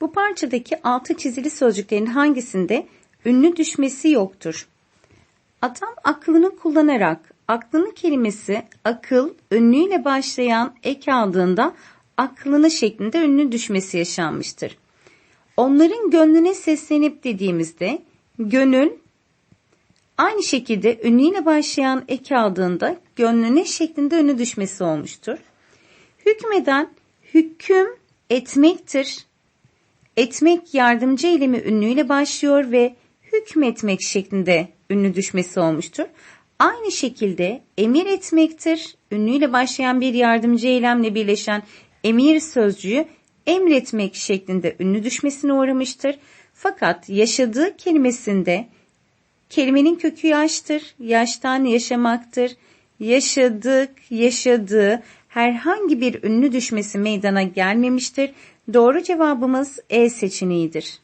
Bu parçadaki altı çizili sözcüklerin hangisinde ünlü düşmesi yoktur? Adam aklını kullanarak aklını kelimesi akıl ünlüyle başlayan ek aldığında aklını şeklinde ünlü düşmesi yaşanmıştır. Onların gönlüne seslenip dediğimizde gönül aynı şekilde ünlüyle başlayan ek aldığında gönlüne şeklinde ünlü düşmesi olmuştur. Hükmeden hüküm etmektir. Etmek yardımcı eylemi ünlüyle başlıyor ve hükmetmek şeklinde ünlü düşmesi olmuştur. Aynı şekilde emir etmektir. Ünlüyle başlayan bir yardımcı eylemle birleşen emir sözcüğü emretmek şeklinde ünlü düşmesine uğramıştır. Fakat yaşadığı kelimesinde kelimenin kökü yaştır, yaştan yaşamaktır. Yaşadık, yaşadığı herhangi bir ünlü düşmesi meydana gelmemiştir. Doğru cevabımız E seçeneğidir.